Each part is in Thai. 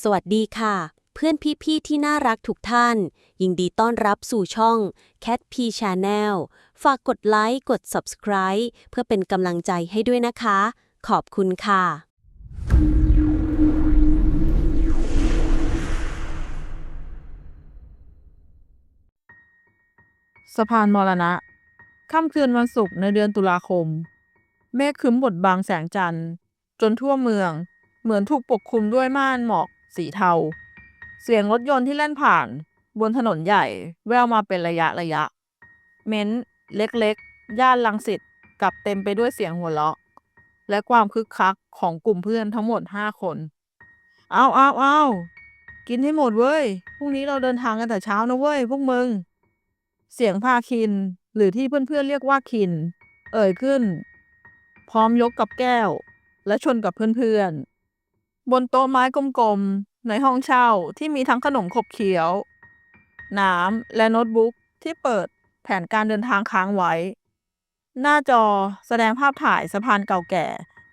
สวัสดีค่ะ เพื่อนพี่ๆที่น่ารักทุกท่าน ยินดีต้อนรับสู่ช่อง Cat P Channel ฝากกดไลค์กด Subscribe เพื่อเป็นกำลังใจให้ด้วยนะคะ ขอบคุณค่ะ สะพานมรณะ ค่ำคืนวันศุกร์ในเดือนตุลาคม เมฆครึ้มบดบังแสงจันทร์ จนทั่วเมือง เหมือนถูกปกคลุมด้วยม่านหมอก สีเทา เสียงรถยนต์ที่แล่นผ่าน บนถนนใหญ่ แววมาเป็นระยะระยะ เม้นท์เล็กๆ ย่านลังสิตกลับเต็มไปด้วยเสียงหัวเราะ และความคึกคักของกลุ่มเพื่อนทั้งหมดห้าคน เอาเอาเอากินให้หมดเว้ย พรุ่งนี้เราเดินทางกันแต่เช้านะเว้ยพวกมึง เสียงพาคิน หรือที่เพื่อนๆเรียกว่าคิน เอ่ยขึ้น พร้อมยกกับแก้ว และชนกับเพื่อนๆ บนโต๊ะไม้กลมๆ ในห้องเช่าที่มีทั้งขนมขบเขียว น้ำและโน้ตบุ๊กที่เปิดแผนการเดินทางค้างไว้ หน้าจอแสดงภาพถ่ายสะพานเก่าแก่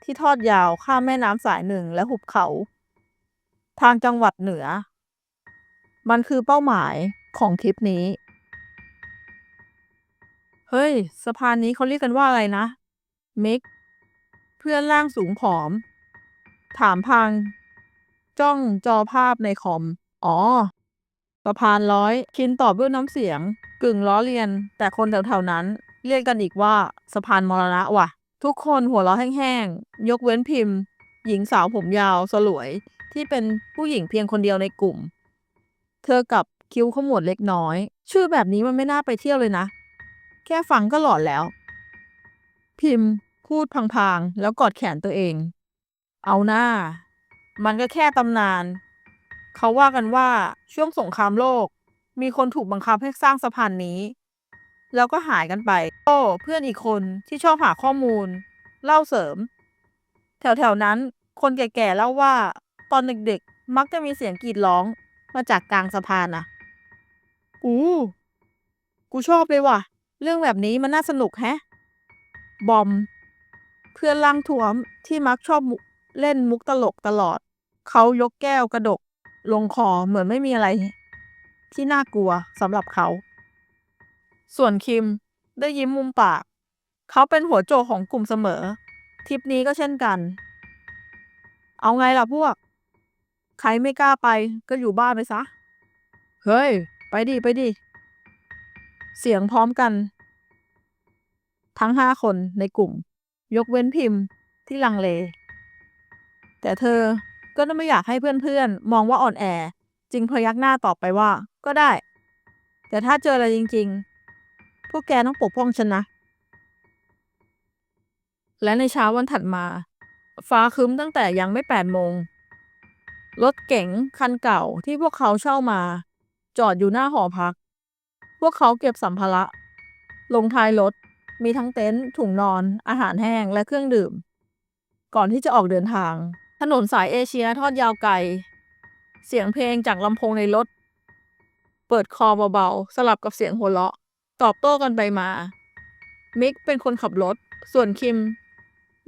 ที่ทอดยาวข้ามแม่น้ำสายหนึ่งและหุบเขา ทางจังหวัดเหนือ มันคือเป้าหมายของทริปนี้ เฮ้ย สะพานนี้เขาเรียกกันว่าอะไรนะ มิก เพื่อนร่างสูงผอม ถามพัง จ้องจอภาพในคอม อ๋อสะพานร้อย คินตอบด้วยน้ำเสียง กึ่งล้อเลียน แต่คนแถวๆนั้น เรียกกันอีกว่าสะพานมรณะว่ะ ทุกคนหัวเราะแห้งๆ ยกเว้นพิมพ์ หญิงสาวผมยาวสลวย ที่เป็นผู้หญิงเพียงคนเดียวในกลุ่ม เธอกับคิ้วขมวดเล็กน้อย ชื่อแบบนี้มันไม่น่าไปเที่ยวเลยนะ แค่ฟังก็หลอนแล้ว พิมพ์ พูดพางๆ แล้วกอดแขนตัวเอง เอาหน้า มันก็แค่ตำนาน เขาว่ากันว่าช่วงสงครามโลก มีคนถูกบังคับให้สร้างสะพานนี้ แล้วก็หายกันไปโอ้เพื่อนอีกคนที่ชอบหาข้อมูล เล่าเสริม แถวๆนั้น คนแก่ๆเล่าว่า ตอนเด็กๆ มักจะมีเสียงกรีดร้องมาจากกลางสะพานน่ะอู้กูชอบเลยว่ะ เรื่องแบบนี้มันน่าสนุกแฮะ บอม เพื่อนร่างทวมที่มักชอบเล่นมุกตลกตลอด เขายกแก้วกระดก ลงคอเหมือนไม่มีอะไร ที่น่ากลัวสำหรับเขา ส่วนคิมได้ยิ้มมุมปาก เขาเป็นหัวโจกของกลุ่มเสมอ ทริปนี้ก็เช่นกัน เอาไงล่ะพวก ใครไม่กล้าไปก็อยู่บ้านไปซะ เฮ้ย ไปดิ ไปดิ เสียงพร้อมกัน ทั้งห้าคนในกลุ่ม ยกเว้นพิมพ์ที่ลังเล แต่เธอ ก็ไม่อยากให้เพื่อนๆ มองว่าอ่อนแอ จึงพยักหน้าตอบไปว่า ก็ได้ แต่ถ้าเจออะไรจริงๆ พวกแกต้องปกป้องฉันนะ และในเช้าวันถัดมา ฟ้าครึ้มตั้งแต่ยังไม่แปดโมง รถเก๋งคันเก่าที่พวกเขาเช่ามา จอดอยู่หน้าหอพัก พวกเขาเก็บสัมภาระ ลงท้ายรถมีทั้งเต็นท์ถุงนอน อาหารแห้งและเครื่องดื่ม ก่อนที่จะออกเดินทาง ถนนสายเอเชียทอดยาวไกล เสียงเพลงจากลำโพงในรถ เปิดคอเบาๆ สลับกับเสียงหัวเราะ ตอบโต้กันไปมา มิกเป็นคนขับรถ ส่วนคิม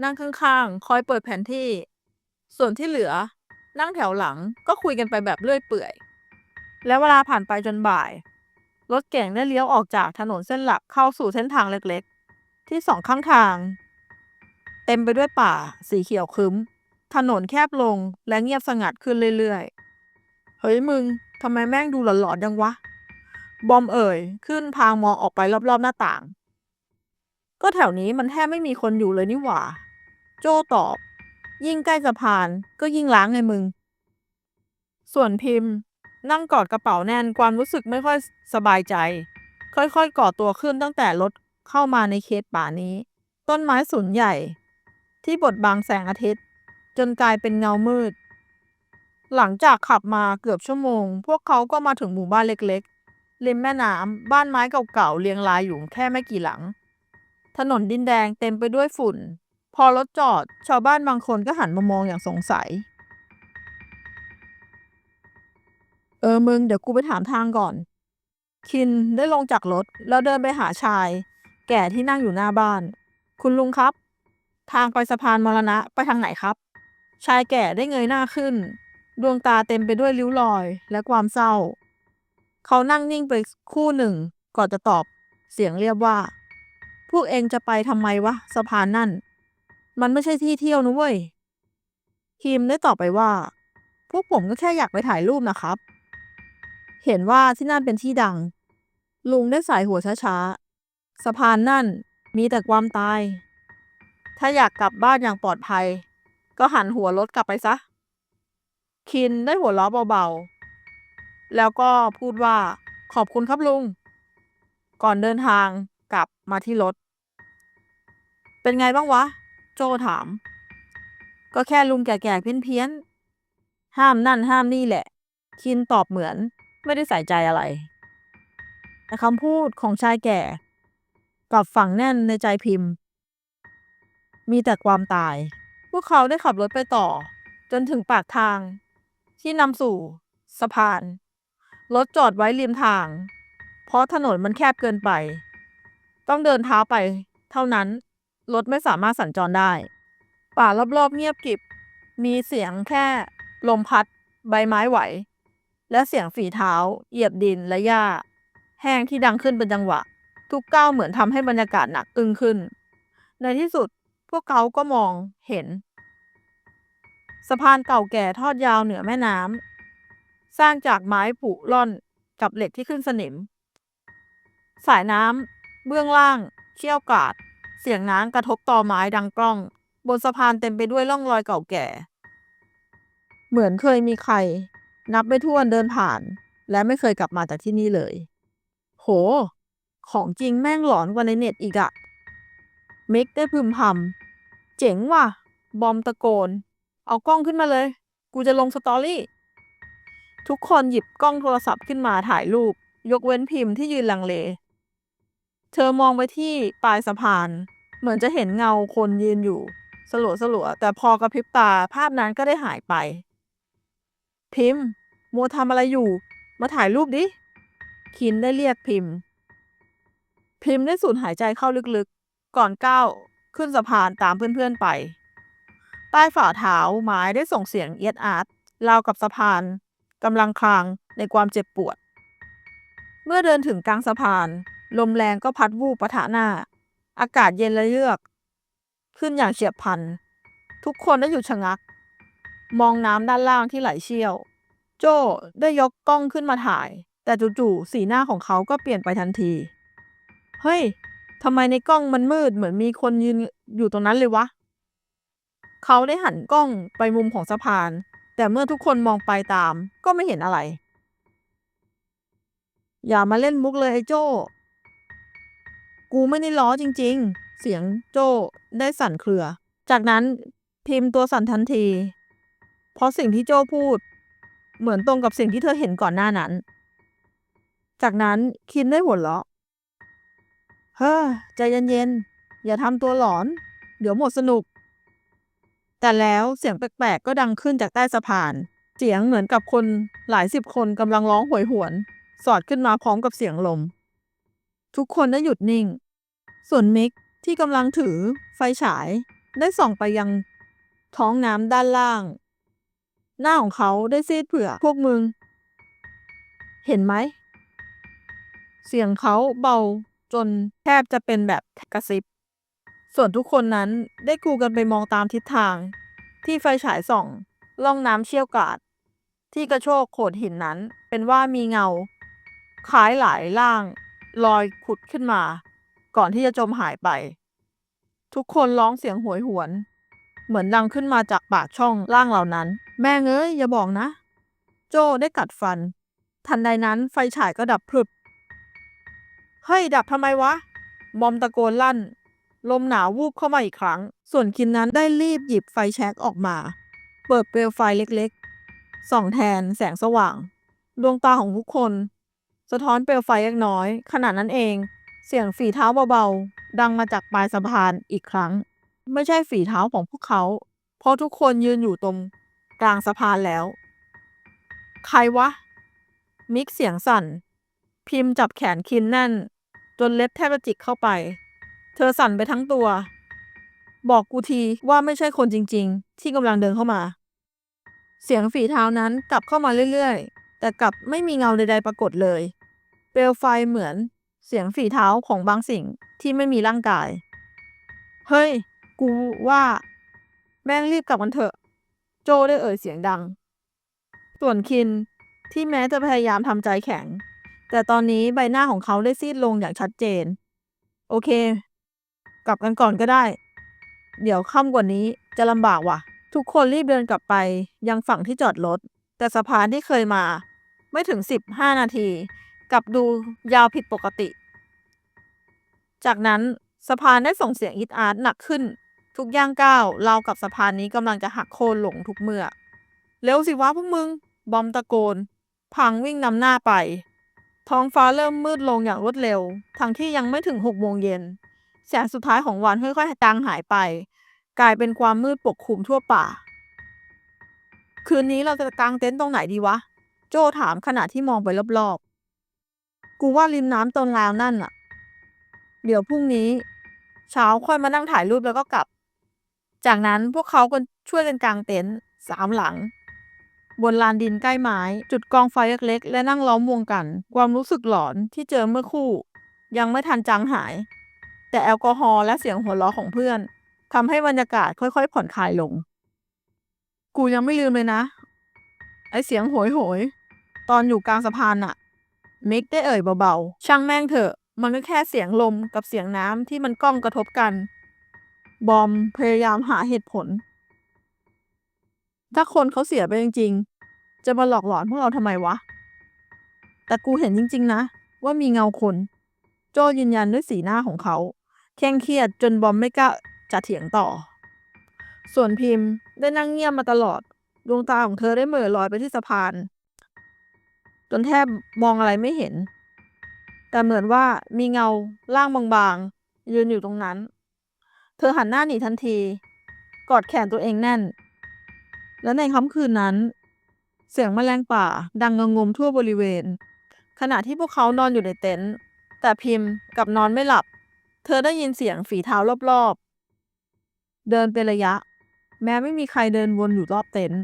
นั่งข้างๆ คอยเปิดแผนที่ ส่วนที่เหลือ นั่งแถวหลังก็คุยกันไปแบบเลื่อยเปื่อย และเวลาผ่านไปจนบ่าย รถเก่งได้เลี้ยวออกจากถนนเส้นหลักเข้าสู่เส้นทางเล็กๆ ที่สองข้างทาง เต็มไปด้วยป่าสีเขียวครึ้ม ถนนแคบลงและเงียบสงัดขึ้นเรื่อยๆ เฮ้ยมึงทำไมแม่งดูหลอนๆยังวะ บอมเอ่ย ขึ้นพางมองออกไปรอบๆหน้าต่าง ก็แถวนี้มันแทบไม่มีคนอยู่เลยนี่หว่า โจตอบ ยิ่งใกล้สะพานก็ยิ่งล้างไงมึง ส่วนพิมพ์นั่งกอดกระเป๋าแน่นความรู้สึกไม่ค่อยสบายใจ ค่อยๆก่อตัวขึ้นตั้งแต่รถเข้ามาในเขตป่านี้ ต้นไม้สูงใหญ่ ที่บดบังแสงอาทิตย์ จนกลายเป็นเงามืด หลังจากขับมาเกือบชั่วโมง พวกเขาก็มาถึงหมู่บ้านเล็กๆริมแม่น้ำบ้านไม้เก่าๆเรียงรายอยู่แค่ไม่กี่หลัง ถนนดินแดงเต็มไปด้วยฝุ่น พอรถจอด ชาวบ้านบางคนก็หันมามองอย่างสงสัย เออมึงเดี๋ยวกูไปถามทางก่อน คินได้ลงจากรถแล้วเดินไปหาชาย แก่ที่นั่งอยู่หน้าบ้าน คุณลุงครับ ทางไปสะพานมรณะไปทางไหนครับ ชายแก่ได้เงยหน้าขึ้น ดวงตาเต็มไปด้วยริ้วรอยและความเศร้า เขานั่งนิ่งไปคู่หนึ่ง ก่อนจะตอบ เสียงเรียบว่า พวกเองจะไปทำไมวะสะพานนั่น มันไม่ใช่ที่เที่ยวนะเว้ยคิมได้ตอบไปว่า พวกผมก็แค่อยากไปถ่ายรูปนะครับ เห็นว่าที่นั่นเป็นที่ดัง ลุงได้สายหัวช้าๆสะพานนั่นมีแต่ความตาย ถ้าอยากกลับบ้านอย่างปลอดภัย ก็หันหัวรถกลับไปซะ คินได้หัวเราะเบาๆ แล้วก็พูดว่าขอบคุณครับลุง ก่อนเดินทางกลับมาที่รถ เป็นไงบ้างวะ โจถาม ก็แค่ลุงแก่ๆเพี้ยนๆ ห้ามนั่นห้ามนี่แหละ คินตอบเหมือนไม่ได้ใส่ใจอะไรแต่คำพูดของชายแก่กลับฝังแน่นในใจพิมพ์ มีแต่ความตาย พวกเขาได้ขับรถไปต่อ จนถึงปากทาง ที่นำสู่ สะพาน รถจอดไว้ริมทาง เพราะถนนมันแคบเกินไป ต้องเดินเท้าไป เท่านั้น รถไม่สามารถสัญจรได้ ป่ารอบๆเงียบกริบ มีเสียงแค่ ลมพัด ใบไม้ไหว และเสียงฝีเท้า เหยียบดินและหญ้า แห้งที่ดังขึ้นเป็นจังหวะ ทุกก้าวเหมือนทำให้บรรยากาศหนักอึ้งขึ้น ในที่สุด พวกเขาก็มองเห็น สะพานเก่าแก่ทอดยาวเหนือแม่น้ำสร้างจากไม้ผุล่อนกับเหล็กที่ขึ้นสนิม สายน้ำเบื้องล่างเชี่ยวกราด เสียงน้ำกระทบต่อไม้ดังกล้อง บนสะพานเต็มไปด้วยร่องรอยเก่าแก่ เหมือนเคยมีใคร นับไม่ถ้วนเดินผ่าน และไม่เคยกลับมาจากที่นี่เลย โห ของจริงแม่งหลอนกว่าในเน็ตอีกอะ มิกได้พึมพำเจ๋งว่ะ บอมตะโกน เอากล้องขึ้นมาเลย กูจะลงสตอรี่ ทุกคนหยิบกล้องโทรศัพท์ขึ้นมาถ่ายรูป ยกเว้นพิมพ์ที่ยืนลังเล เธอมองไปที่ปลายสะพาน เหมือนจะเห็นเงาคนยืนอยู่ สลัวสลัวๆแต่พอกระพริบตาภาพนั้นก็ได้หายไป พิมพ์มัวทำอะไรอยู่ มาถ่ายรูปดิ คินได้เรียกพิมพ์ พิมพ์ได้สูดหายใจเข้าลึกๆ ก่อนก้าวขึ้นสะพานตามเพื่อนๆไป ใต้ฝ่าเท้าไม้ได้ส่งเสียงเอียดอาร์ตราวกับสะพานกำลังคลางในความเจ็บปวด เมื่อเดินถึงกลางสะพาน ลมแรงก็พัดวูบปะทะหน้า อากาศเย็นและเยือก ขึ้นอย่างเฉียบพลัน ทุกคนได้หยุดชะงัก มองน้ำด้านล่างที่ไหลเชี่ยว โจ้ได้ยกกล้องขึ้นมาถ่าย แต่จู่ๆสีหน้าของเขาก็เปลี่ยนไปทันที เฮ้ย ทำไมในกล้องมันมืดเหมือนมีคนยืนอยู่ตรงนั้นเลยวะ เขาได้หันกล้องไปมุมของสะพาน แต่เมื่อทุกคนมองไปตาม ก็ไม่เห็นอะไร อย่ามาเล่นมุกเลยไอ้โจ้ กูไม่ได้ล้อจริง ๆ เสียงโจ้ได้สั่นเครือ จากนั้นพิมพ์ตัวสั่นทันที เพราะสิ่งที่โจ้พูด เหมือนตรงกับสิ่งที่เธอเห็นก่อนหน้านั้น จากนั้นคินได้หัวเราะ เฮ้อใจเย็นๆ อย่าทำตัวหลอน เดี๋ยวหมดสนุก แต่แล้วเสียงแปลกๆ ก็ดังขึ้นจากใต้สะพาน เสียงเหมือนกับคนหลายสิบคนกำลังร้องโหวยหวน สอดขึ้นมาพร้อมกับเสียงลม ทุกคนได้หยุดนิ่ง ส่วนมิกที่กำลังถือไฟฉาย ได้ส่องไปยังท้องน้ำด้านล่าง หน้าของเขาได้ซีดเผื่อพวกมึง เห็นไหม เสียงเขาเบา จนแทบจะเป็นแบบกระซิบ ส่วนทุกคนนั้นได้กูกันไปมองตามทิศทาง ที่ไฟฉายส่องล่องน้ำเชี่ยวกราด ที่กระโชกโขดหินนั้นเป็นว่ามีเงาคล้ายหลายล่างลอยขุดขึ้นมา ก่อนที่จะจมหายไป ทุกคนร้องเสียงหวยหวน เหมือนดังขึ้นมาจากปากช่องล่างเหล่านั้น แม่งเอ้ยอย่าบอกนะ โจ้ได้กัดฟัน ทันใดนั้นไฟฉายก็ดับพรึบ เฮ้ย ดับทำไมวะ บอมตะโกนลั่น ลมหนาววูบเข้ามาอีกครั้ง ส่วนคินนั้นได้รีบหยิบไฟแช็กออกมา เปิดเปลวไฟเล็กๆ ส่องแทนแสงสว่าง ดวงตาของทุกคน สะท้อนเปลวไฟเล็กน้อย ขณะนั้นเอง เสียงฝีเท้าเบาๆ ดังมาจากปลายสะพานอีกครั้ง ไม่ใช่ฝีเท้าของพวกเขา เพราะทุกคนยืนอยู่ตรงกลางสะพานแล้ว ใครวะ มิกเสียงสั่น พิมพ์จับแขนคินแน่น จนเล็บแทบจะจิกเข้าไป เธอสั่นไปทั้งตัว บอกกูทีว่าไม่ใช่คนจริง ๆ ที่กำลังเดินเข้ามา เสียงฝีเท้านั้นกลับเข้ามาเรื่อยๆ แต่กลับไม่มีเงาใดๆปรากฏเลย เปลวไฟเหมือนเสียงฝีเท้าของบางสิ่งที่ไม่มีร่างกาย เฮ้ย กูว่า แม่งรีบกลับกันเถอะ โจได้เอ่ยเสียงดัง ส่วนคินที่แม้จะพยายามทำใจแข็ง แต่ตอนนี้ใบหน้าของเขาได้ซีดลงอย่างชัดเจน โอเค กลับกันก่อนก็ได้ เดี๋ยวค่ำกว่านี้จะลำบากว่ะ ทุกคนรีบเดินกลับไปยังฝั่งที่จอดรถ แต่สะพานที่เคยมา ไม่ถึง 15 นาที กลับดูยาวผิดปกติ จากนั้นสะพานได้ส่งเสียงอิดอาร์ตหนักขึ้น ทุกย่างก้าวเรากับสะพานนี้กำลังจะหักโค่นลงทุกเมื่อ เร็วสิวะพวกมึง บอมตะโกน พังวิ่งนำหน้าไป ท้องฟ้าเริ่มมืดลงอย่างรวดเร็ว ทั้งที่ยังไม่ถึงหกโมงเย็น แสงสุดท้ายของวันค่อยๆจางหายไป กลายเป็นความมืดปกคลุมทั่วป่า คืนนี้เราจะกางเต็นท์ตรงไหนดีวะ โจถามขณะที่มองไปรอบๆ กูว่าริมน้ำตนลาวนั่นน่ะเดี๋ยวพรุ่งนี้ เช้าค่อยมานั่งถ่ายรูปแล้วก็กลับ จากนั้นพวกเขาก็ช่วยกันกางเต็นท์สามหลัง บนลานดินใกล้ไม้ จุดกองไฟเล็กๆ และนั่งล้อมวงกัน ความรู้สึกหลอนที่เจอเมื่อคู่ ยังไม่ทันจางหาย แต่แอลกอฮอล์และเสียงหัวเราะของเพื่อนทำให้บรรยากาศค่อยๆ ผ่อนคลายลง กูยังไม่ลืมเลยนะ ไอเสียงโหยโหยๆตอนอยู่กลางสะพานน่ะ มิกได้เอ่ยเบาๆ ช่างแม่งเถอะ มันก็แค่เสียงลมกับเสียงน้ำที่มันก้องกระทบกัน บอมพยายามหาเหตุผล ถ้าคนเขาเสียไปจริง ๆ จะมาหลอกหลอนพวกเราทำไมวะ แต่กูเห็นจริง ๆ นะ ว่ามีเงาคน โจยืนยันด้วยสีหน้าของเขาเคร่งเครียดจนบอมไม่กล้าจะเถียงต่อ ส่วนพิมพ์ได้นั่งเงียบมาตลอด ดวงตาของเธอได้เหม่อลอยไปที่สะพาน จนแทบมองอะไรไม่เห็น แต่เหมือนว่ามีเงาร่างบางๆยืนอยู่ตรงนั้น เธอหันหน้าหนีทันที กอดแขนตัวเองแน่น และในค่ำคืนนั้น เสียงแมลงป่าดังงงมทั่วบริเวณ ขณะที่พวกเขานอนอยู่ในเต็นท์แต่พิมพ์กับนอนไม่หลับ เธอได้ยินเสียงฝีเท้ารอบๆ เดินเป็นระยะ แม้ไม่มีใครเดินวนอยู่รอบเต็นท์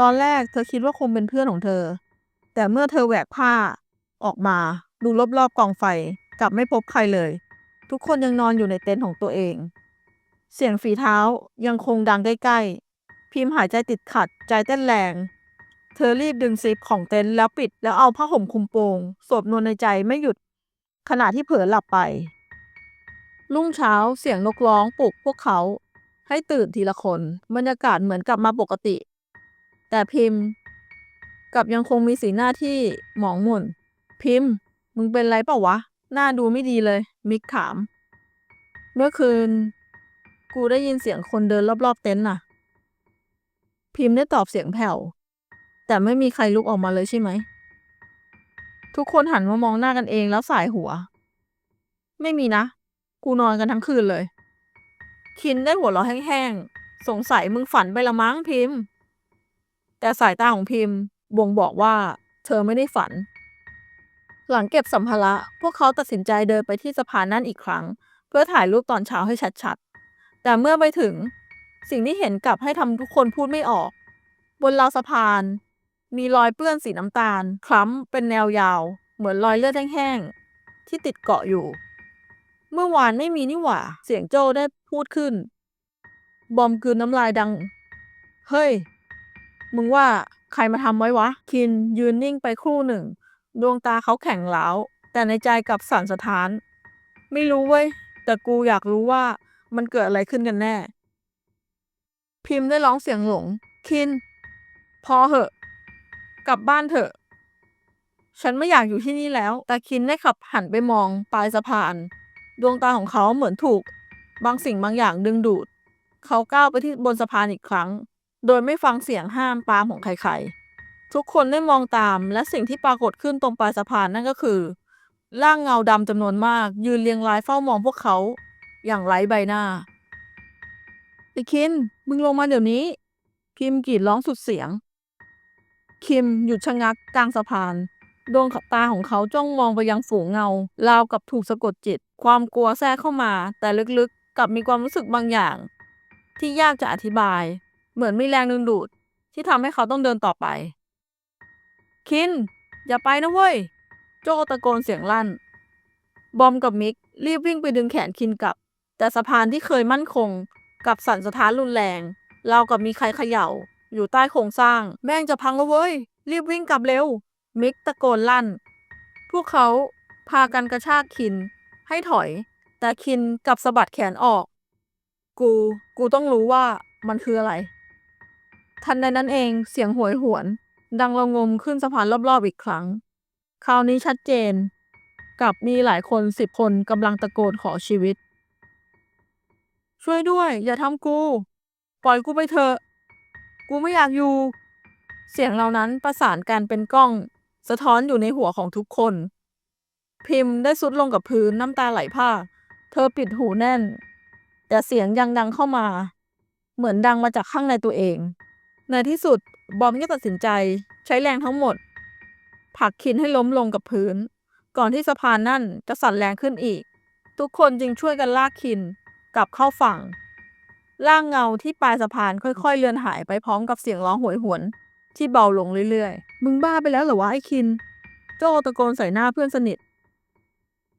ตอนแรกเธอคิดว่าคงเป็นเพื่อนของเธอ แต่เมื่อเธอแหวกผ้าออกมาดูรอบๆกองไฟกลับไม่พบใครเลย ทุกคนยังนอนอยู่ในเต็นท์ของตัวเอง เสียงฝีเท้ายังคงดังใกล้ๆ พิมพ์หายใจติดขัด ใจเต้นแรง เธอรีบดึงซิปของเต็นท์แล้วปิดแล้วเอาผ้าห่มคลุมโปงสวดมนต์ในใจไม่หยุด ขณะที่เผลอหลับไป รุ่งเช้าเสียงนกร้องปลุกพวกเขา ให้ตื่นทีละคนบรรยากาศเหมือนกลับมาปกติ แต่พิมพ์กลับยังคงมีสีหน้าที่หมองหม่น พิมพ์ มึงเป็นไรเปล่าวะ หน้าดูไม่ดีเลย มิกถาม เมื่อคืน กูได้ยินเสียงคนเดินรอบๆเต็นท์น่ะ พิมพ์ได้ตอบเสียงแผ่ว แต่ไม่มีใครลุกออกมาเลยใช่ไหม ทุกคนหันมามองหน้ากันเองแล้วสายหัว ไม่มีนะ กูนอนกันทั้งคืนเลย คินได้หัวเราะแห้งๆ สงสัยมึงฝันไปละมั้งพิมพ์ แต่สายตาของพิมพ์บ่งบอกว่า เธอไม่ได้ฝัน หลังเก็บสัมภาระ พวกเขาตัดสินใจเดินไปที่สะพานนั่นอีกครั้ง เพื่อถ่ายรูปตอนเช้าให้ชัดๆ แต่เมื่อไปถึง สิ่งที่เห็นกลับให้ทำทุกคนพูดไม่ออก บนราวสะพาน มีรอยเปื้อนสีน้ำตาล คล้ำเป็นแนวยาว เหมือนรอยเลือดแห้งๆที่ติดเกาะอยู่ เมื่อวานไม่มีนี่หว่า เสียงโจ้ได้พูดขึ้น บอมกืนน้ำลายดัง เฮ้ย มึงว่าใครมาทำไว้วะ คินยืนนิ่งไปครู่หนึ่ง ดวงตาเขาแข็งล้าวแต่ในใจกลับสั่นสะท้าน ไม่รู้เว้ย แต่กูอยากรู้ว่ามันเกิดอะไรขึ้นกันแน่ พิมพ์ได้ร้องเสียงหลง คิน พอเหอะ กลับบ้านเถอะ ฉันไม่อยากอยู่ที่นี่แล้ว แต่คินได้ขับหันไปมองปลายสะพาน ดวงตาของเขาเหมือนถูก บางสิ่งบางอย่างดึงดูด เขาก้าวไปที่บนสะพานอีกครั้ง โดยไม่ฟังเสียงห้ามปามของใครๆ ทุกคนได้มองตาม และสิ่งที่ปรากฏขึ้นตรงปลายสะพานนั่นก็คือ ร่างเงาดำจำนวนมาก ยืนเรียงรายเฝ้ามองพวกเขา อย่างไร้ใบหน้า ไอ้คินมึงลงมาเดี๋ยวนี้พิมกรีดร้องสุดเสียง คิมหยุดชะงักกลางสะพาน ดวงตาของเขาจ้องมองไปยังฝูงเงา ราวกับถูกสะกดจิต ความกลัวแทรกเข้ามา แต่ลึกๆ กลับมีความรู้สึกบางอย่าง ที่ยากจะอธิบาย เหมือนมีแรงดึงดูด ที่ทำให้เขาต้องเดินต่อไป คิน อย่าไปนะเว้ย โจตะโกนเสียงลั่น บอมกับมิกรีบวิ่งไปดึงแขนคินกลับ แต่สะพานที่เคยมั่นคง กับสั่นสะท้านรุนแรงเรากับมีใครเขย่า อยู่ใต้โครงสร้าง แม่งจะพังแล้วเว้ย รีบวิ่งกลับเร็ว มิกตะโกนลั่น พวกเขาพากันกระชากคิน ให้ถอย แต่คินกับสะบัดแขนออก กู กูต้องรู้ว่ามันคืออะไร ทันใดนั้นเองเสียงหวยหวน ดังระงมขึ้นสะพานรอบๆอีกครั้ง คราวนี้ชัดเจน กับมีหลายคนสิบคนกำลังตะโกนขอชีวิต ช่วยด้วย อย่าทำกู ปล่อยกูไปเถอะ กูไม่อยากอยู่ เสียงเหล่านั้นประสานกันเป็นกล้อง สะท้อนอยู่ในหัวของทุกคน พิมพ์ได้สุดลงกับพื้นน้ำตาไหลพราเธอปิดหูแน่น แต่เสียงยังดังเข้ามา เหมือนดังมาจากข้างในตัวเอง ในที่สุดบอมก็ตัดสินใจใช้แรงทั้งหมดผลักคินให้ล้มลงกับพื้น ก่อนที่สะพานนั่นจะสั่นแรงขึ้นอีก ทุกคนจึงช่วยกันลากคิน กลับเข้าฝั่ง ร่างเงาที่ปลายสะพานค่อยๆเลือนหายไปพร้อมกับเสียงร้องโหวยหวน ที่เบาลงเรื่อยๆ มึงบ้าไปแล้วเหรอวะไอ้คิน โจตะโกนใส่หน้าเพื่อนสนิท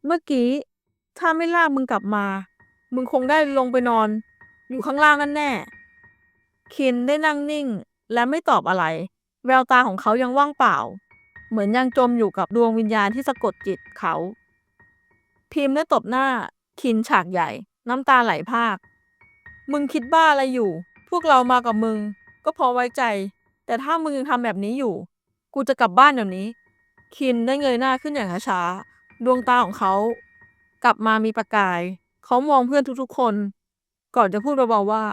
เมื่อกี้ ถ้าไม่ลากมึงกลับมา มึงคงได้ลงไปนอน อยู่ข้างล่างนั่นแน่ คินได้นั่งนิ่ง และไม่ตอบอะไร แววตาของเขายังว่างเปล่า เหมือนยังจมอยู่กับดวงวิญญาณที่สะกดจิตเขา พิมพ์ได้ตบหน้าคินฉากใหญ่ น้ำตาไหลพาก มึงคิดบ้าอะไรอยู่ พวกเรามากับมึง ก็พอไว้ใจ แต่ถ้ามึงยังทำแบบนี้อยู่ กูจะกลับบ้านเดี๋ยวนี้ คินได้เงยหน้าขึ้นอย่างช้าๆดวงตาของเขา กลับมามีประกาย เขามองเพื่อนทุกๆคน ก่อนจะพูดเบาๆว่า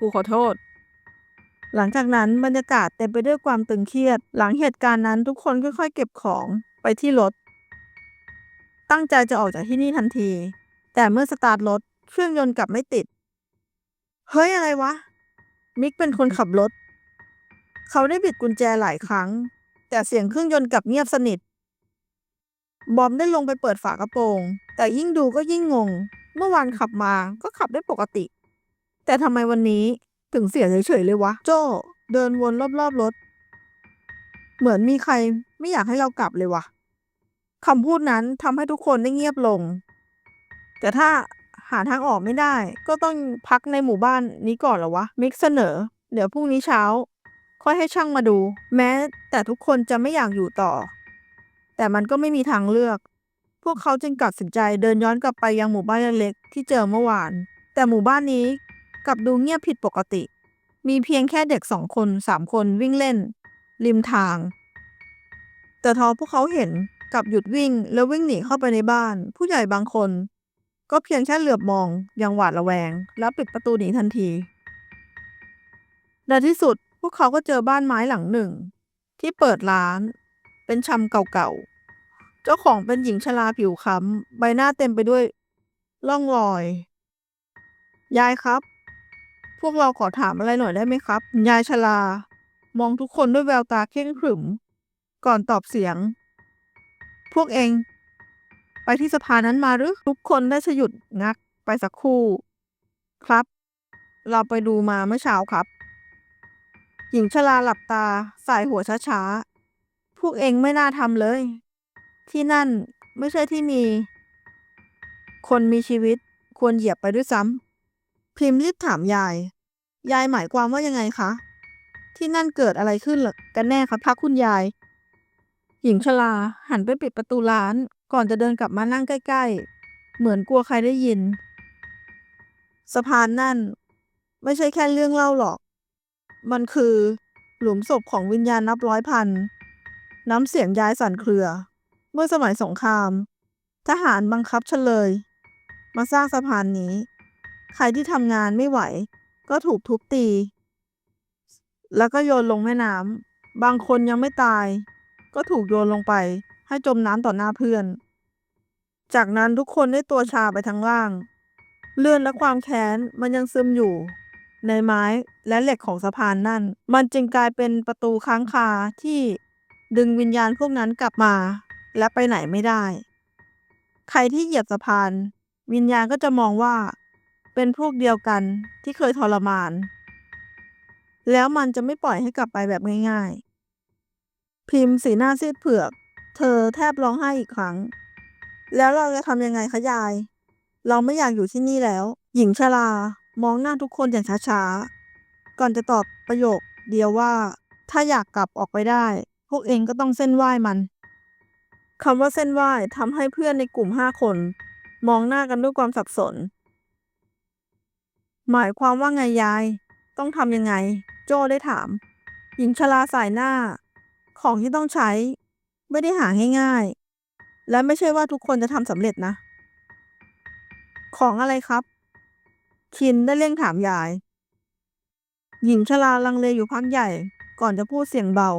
กูขอโทษ หลังจากนั้นบรรยากาศเต็มไปด้วยความตึงเครียด หลังเหตุการณ์นั้นทุกคนค่อยๆเก็บของไปที่รถ ตั้งใจจะออกจากที่นี่ทันที แต่เมื่อสตาร์ทรถเครื่องยนต์กลับไม่ติด เฮ้ยอะไรวะ มิกเป็นคนขับรถ เขาได้บิดกุญแจหลายครั้ง แต่เสียงเครื่องยนต์กลับเงียบสนิท บอมได้ลงไปเปิดฝากระโปรง แต่ยิ่งดูก็ยิ่งงง เมื่อวานขับมาก็ขับได้ปกติ แต่ทำไมวันนี้ถึงเสียเฉยๆเลยวะ โจเดินวนรอบๆรถ เหมือนมีใครไม่อยากให้เรากลับเลยวะคำพูดนั้นทำให้ทุกคนได้เงียบลง แต่ถ้าหาทางออกไม่ได้ ก็ต้องพักในหมู่บ้านนี้ก่อนเหรอวะ มิกเสนอ เดี๋ยวพรุ่งนี้เช้า ค่อยให้ช่างมาดู แม้แต่ทุกคนจะไม่อยากอยู่ต่อ แต่มันก็ไม่มีทางเลือก พวกเขาจึงตัดสินใจเดินย้อนกลับไปยังหมู่บ้านเล็กๆที่เจอเมื่อวาน แต่หมู่บ้านนี้กลับดูเงียบผิดปกติ มีเพียงแค่เด็กสองคนสามคนวิ่งเล่น ริมทาง แต่ทอพวกเขาเห็นกลับหยุดวิ่งแล้ววิ่งหนีเข้าไปในบ้าน ผู้ใหญ่บางคน ก็เพียงแค่เหลือบมองอย่างหวาดระแวง แล้วปิดประตูหนีทันที ในที่สุดพวกเขาก็เจอบ้านไม้หลังหนึ่ง ที่เปิดร้าน เป็นชำเก่าๆ เจ้าของเป็นหญิงชราผิวค้ำใบหน้าเต็มไปด้วยร่องรอย ยายครับ พวกเราขอถามอะไรหน่อยได้ไหมครับ ยายชรามองทุกคนด้วยแววตาเคร่งขรึม ก่อนตอบเสียง พวกเอง ไปที่สะพานนั้นมาหรือ ทุกคนได้สยุดงัก ไปสักครู่ ครับ เราไปดูมาเมื่อเช้าครับ หญิงชราหลับตาสายหัวช้าๆ พวกเองไม่น่าทำเลย ที่นั่นไม่ใช่ที่มี คนมีชีวิตควรเหยียบไปด้วยซ้ำพิมพ์รีบถามยาย ยายหมายความว่ายังไงคะ ที่นั่นเกิดอะไรขึ้นหรอกันแน่คะพักคุณยาย หญิงชราหันไปปิดประตูร้าน ก่อนจะเดินกลับมานั่งใกล้ ๆ เหมือนกลัวใครได้ยิน สะพานนั่น ไม่ใช่แค่เรื่องเล่าหรอก มันคือ หลุมศพของวิญญาณนับร้อยพัน น้ำเสียงยายสั่นเครือ เมื่อสมัยสงคราม ทหารบังคับเฉลย มาสร้างสะพานนี้ ใครที่ทำงานไม่ไหว ก็ถูกทุบตี แล้วก็โยนลงแม่น้ำบางคนยังไม่ตาย ก็ถูกโยนลงไป ให้จมน้ำต่อหน้าเพื่อน จากนั้นทุกคนได้ตัวชาไปทั้งล่าง เลื่อนและความแค้นมันยังซึมอยู่ ในไม้และเหล็กของสะพานนั่น มันจึงกลายเป็นประตูค้างคาที่ดึงวิญญาณพวกนั้นกลับมา และไปไหนไม่ได้ ใครที่เหยียบสะพาน วิญญาณก็จะมองว่า เป็นพวกเดียวกันที่เคยทรมาน แล้วมันจะไม่ปล่อยให้กลับไปแบบง่าย ๆ พิมพ์สีหน้าซีดเผือก เธอแทบร้องไห้อีกครั้ง แล้วเราจะทำยังไงคะยาย เราไม่อยากอยู่ที่นี่แล้ว หญิงชรามองหน้าทุกคนอย่างช้าๆ ก่อนจะตอบประโยค เดียวว่า ถ้าอยากกลับออกไปได้ พวกเองก็ต้องเส้นไหว้มันคำว่าเส้นไหว้ทำให้เพื่อนในกลุ่มห้าคน มองหน้ากันด้วยความสับสน หมายความว่าไงยาย ต้องทำยังไง โจ้ได้ถาม หญิงชราสายหน้า ของที่ต้องใช้ ไม่ได้หาง่ายๆ และไม่ใช่ว่าทุกคนจะทำสำเร็จนะ ของอะไรครับ คินได้เร่งถามยาย หญิงชราลังเลอยู่พักใหญ่ ก่อนจะพูดเสียงเบา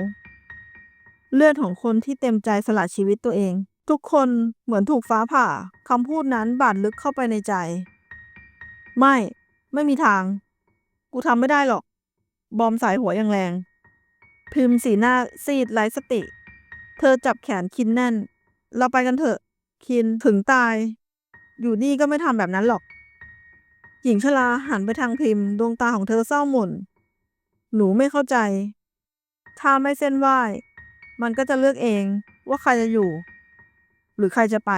เลือดของคนที่เต็มใจสละชีวิตตัวเอง ทุกคนเหมือนถูกฟ้าผ่าคำพูดนั้นบาดลึกเข้าไปในใจ ไม่ ไม่มีทาง กูทำไม่ได้หรอก บอมสายหัวอย่างแรง พิมพ์สีหน้าซีดไร้สติ เธอจับแขนคินแน่น เราไปกันเถอะ คินถึงตาย อยู่นี่ก็ไม่ทำแบบนั้นหรอก หญิงชราหันไปทางพิมพ์ ดวงตาของเธอเศร้าหม่น หนูไม่เข้าใจ ถ้าไม่เส้นไหว้มันก็จะเลือกเองว่าใครจะอยู่ หรือใครจะไป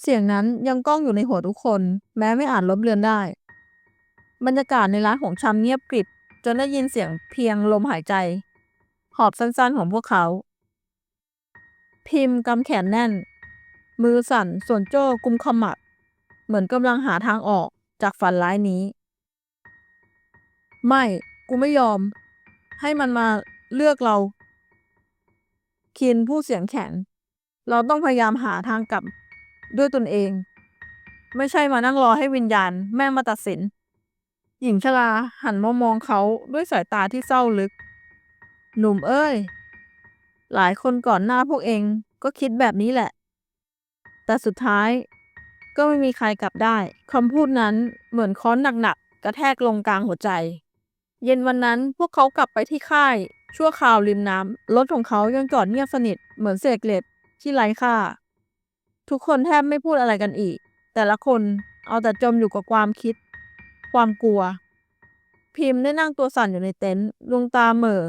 เสียงนั้นยังก้องอยู่ในหัวทุกคน แม้ไม่อาจลบเลือนได้ บรรยากาศในร้านของชำเงียบกริบจนได้ยินเสียงเพียงลมหายใจ หอบสั้นๆของพวกเขา พิมพ์กำแขนแน่น มือสั่นส่วนโจ้กุมขมับเหมือนกำลังหาทางออกจากฝันร้ายนี้ ไม่ กูไม่ยอม ให้มันมาเลือกเรา คินพูดเสียงแข็ง เราต้องพยายามหาทางกลับด้วยตนเอง ไม่ใช่มานั่งรอให้วิญญาณแม่มาตัดสิน หญิงชราหันมามองเขาด้วยสายตาที่เศร้าลึก หนุ่มเอ้ย หลายคนก่อนหน้าพวกเองก็คิดแบบนี้แหละ แต่สุดท้าย ก็ไม่มีใครกลับได้คำพูดนั้นเหมือนค้อนหนักๆกระแทกลงกลางหัวใจ เย็นวันนั้นพวกเขากลับไปที่ค่าย ชั่วคราวริมน้ำรถของเขายังจอดเงียบสนิทเหมือนเศษเหล็กที่ไร้ค่า ทุกคนแทบไม่พูดอะไรกันอีก แต่ละคนเอาแต่จมอยู่กับความคิด ความกลัว พิมพ์ได้นั่งตัวสั่นอยู่ในเต็นท์ดวงตาเหม่อ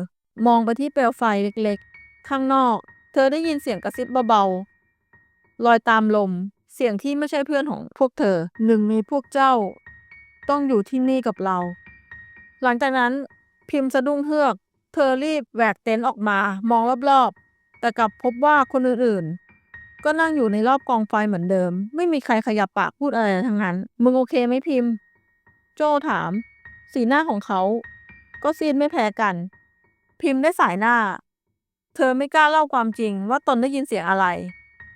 มองไปที่เปลวไฟเล็กๆ ข้างนอก เธอได้ยินเสียงกระซิบเบาๆลอยตามลม เสียงที่ไม่ใช่เพื่อนของพวกเธอหนึ่งในพวกเจ้า ต้องอยู่ที่นี่กับเรา หลังจากนั้นพิมพ์สะดุ้งเฮือก เธอรีบแหวกเต็นท์ออกมามองรอบๆ แต่กลับพบว่าคนอื่นๆ ก็นั่งอยู่ในรอบกองไฟเหมือนเดิม ไม่มีใครขยับปากพูดอะไรทั้งนั้น มึงโอเคไหมพิมพ์ โจถาม สีหน้าของเขา ก็ซีดไม่แพ้กัน พิมพ์ได้สายหน้า เธอไม่กล้าเล่าความจริงว่าตนได้ยินเสียงอะไร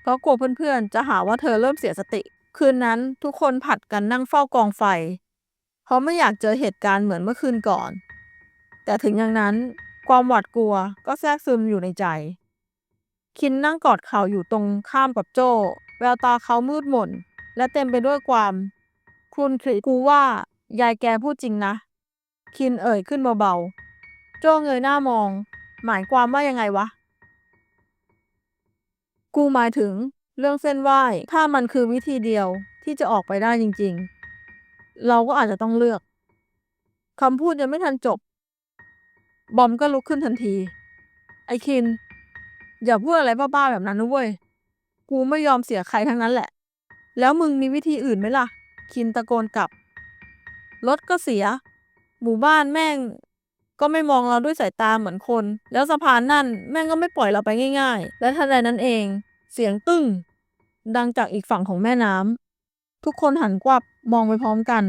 เพราะกลัวเพื่อนๆ จะหาว่าเธอเริ่มเสียสติ คืนนั้นทุกคนผัดกันนั่งเฝ้ากองไฟ เพราะไม่อยากเจอเหตุการณ์เหมือนเมื่อคืนก่อน แต่ถึงอย่างนั้นความหวาดกลัวก็แทรกซึมอยู่ในใจ คินนั่งกอดเข่าอยู่ตรงข้ามกับโจแววตาเขามืดมนและเต็มไปด้วยความครุนคริกูว่า ยายแกพูดจริงนะ คินเอ่ยขึ้นเบาๆ โจ้เงยหน้ามอง หมายความว่ายังไงวะ กูหมายถึง เรื่องเส้นไหว้ถ้ามันคือวิธีเดียวที่จะออกไปได้จริงๆ เราก็อาจจะต้องเลือกคำพูดยังไม่ทันจบ บอมก็ลุกขึ้นทันที ไอ้คิน อย่าพูดอะไรบ้าๆแบบนั้นนะเว้ย กูไม่ยอมเสียใครทั้งนั้นแหละ แล้วมึงมีวิธีอื่นไหมล่ะ คินตะโกนกลับ รถก็เสีย หมู่บ้านแม่ง ก็ไม่มองเราด้วยสายตาเหมือนคน แล้วสะพานนั่นแม่งก็ไม่ปล่อยเราไปง่าย ๆ และทันใดนั้นเอง เสียงตึ้ง ดังจากอีกฝั่งของแม่น้ำทุกคนหันกลับมองไปพร้อมกัน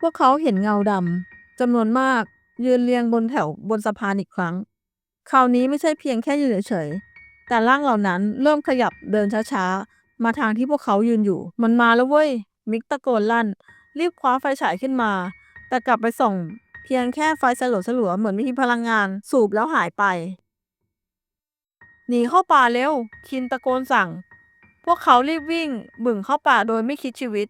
พวกเขาเห็นเงาดำจำนวนมากยืนเรียงบนแถวบนสะพานอีกครั้ง คราวนี้ไม่ใช่เพียงแค่ยืนเฉยๆ แต่ร่างเหล่านั้นเริ่มขยับเดินช้าๆ มาทางที่พวกเขายืนอยู่ มันมาแล้วเว้ย มิกตะโกนลั่น รีบคว้าไฟฉายขึ้นมา แต่กลับไปส่อง เพียงแค่ไฟสลัวสลัวๆเหมือนมีพลังงานสูบแล้วหายไป หนีเข้าป่าเร็ว คินตะโกนสั่ง พวกเขารีบวิ่งบึ่งเข้าป่าโดยไม่คิดชีวิต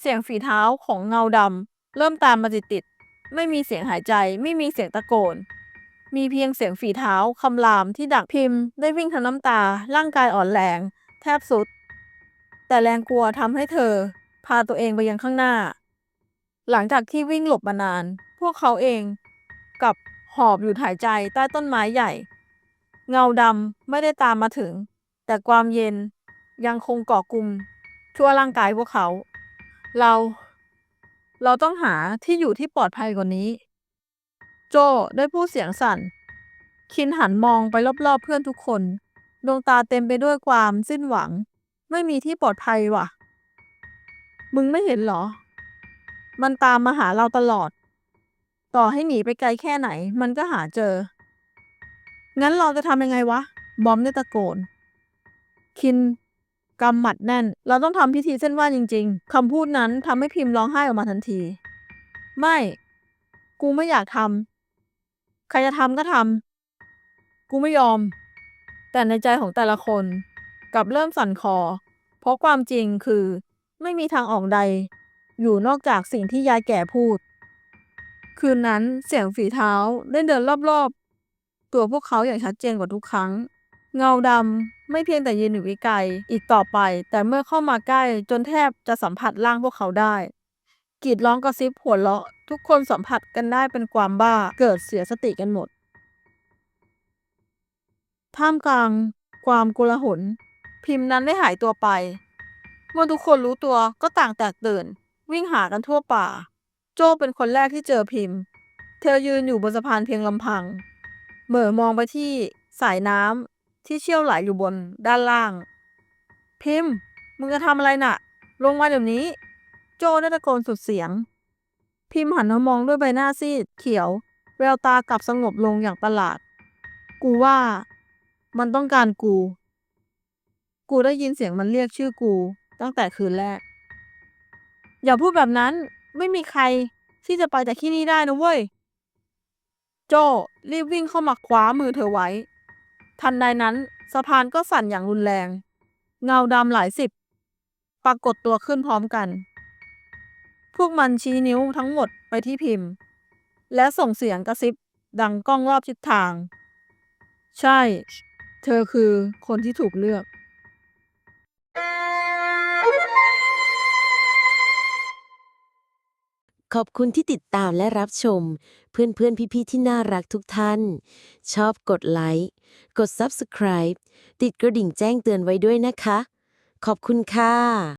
เสียงฝีเท้าของเงาดำเริ่มตามมาติดๆไม่มีเสียงหายใจ ไม่มีเสียงตะโกน มีเพียงเสียงฝีเท้าคำรามที่ดักพิมพ์ ได้วิ่งทั้งน้ำตา ร่างกายอ่อนแรง แทบสุด แต่แรงกลัวทำให้เธอ พาตัวเองไปยังข้างหน้า หลังจากที่วิ่งหลบมานาน พวกเขาเองกับหอบหยุดหายใจใต้ต้นไม้ใหญ่ เงาดำไม่ได้ตามมาถึง แต่ความเย็นยังคงเกาะกลุ่มทั่วร่างกายพวกเขา เรา เราต้องหาที่อยู่ที่ปลอดภัยกว่านี้ โจได้พูดเสียงสั่น คินหันมองไปรอบๆเพื่อนทุกคน ดวงตาเต็มไปด้วยความสิ้นหวัง ไม่มีที่ปลอดภัยว่ะ มึงไม่เห็นเหรอ มันตามมาหาเราตลอด ต่อให้หนีไปไกลแค่ไหน มันก็หาเจอ งั้นเราจะทำยังไงวะ บอมได้ตะโกน คินกำหมัดแน่น เราต้องทำพิธีเส้นไหว้จริง ๆคำพูดนั้นทำให้พิมพ์ร้องไห้ออกมาทันที ไม่ กูไม่อยากทำใครจะทำก็ทำกูไม่ยอม แต่ในใจของแต่ละคนกลับเริ่มสั่นคอ เพราะความจริงคือไม่มีทางออกใด อยู่นอกจากสิ่งที่ยายแก่พูด คืนนั้นเสียงฝีเท้าได้เดินรอบๆ ตัวพวกเขาอย่างชัดเจนกว่าทุกครั้ง เงาดำไม่เพียงแต่ยืนอยู่ไกลอีกต่อไป แต่เมื่อเข้ามาใกล้จนแทบจะสัมผัสร่างพวกเขาได้กรีดร้องกระซิบหัวเราะ ทุกคนสัมผัสกันได้เป็นความบ้าเกิดเสียสติกันหมด ท่ามกลาง ความโกลาหล พิมพ์นั้นได้หายตัวไป เมื่อทุกคนรู้ตัวก็ต่างแตกตื่น วิ่งหากันทั่วป่า โจ้เป็นคนแรกที่เจอพิมพ์ เธอยืนอยู่บนสะพานเพียงลำพัง เหม่อมองไปที่สายน้ำที่เชี่ยวไหลอยู่บนด้านล่าง พิมพ์ มึงจะทำอะไรน่ะ ลงมาเดี๋ยวนี้ โจ้ได้ตะโกนสุดเสียง พิมพ์หันมามองด้วยใบหน้าซีดเขียว แววตากลับสงบลงอย่างประหลาด กูว่า มันต้องการกู กูได้ยินเสียงมันเรียกชื่อกู ตั้งแต่คืนแรก อย่าพูดแบบนั้น ไม่มีใครที่จะไปจากที่นี่ได้นะเว้ย โจรีบวิ่งเข้ามาคว้ามือเธอไว้ ทันใดนั้นสะพานก็สั่นอย่างรุนแรง เงาดำหลายสิบ ปรากฏตัวขึ้นพร้อมกัน พวกมันชี้นิ้วทั้งหมดไปที่พิมพ์ และส่งเสียงกระซิบดังก้องรอบทิศทาง ใช่ เธอคือคนที่ถูกเลือก ขอบคุณที่ติดตามและรับชม เพื่อนๆพี่ๆที่น่ารักทุกท่าน ชอบกดไลค์ กด Subscribe ติดกระดิ่งแจ้งเตือนไว้ด้วยนะคะ ขอบคุณค่ะ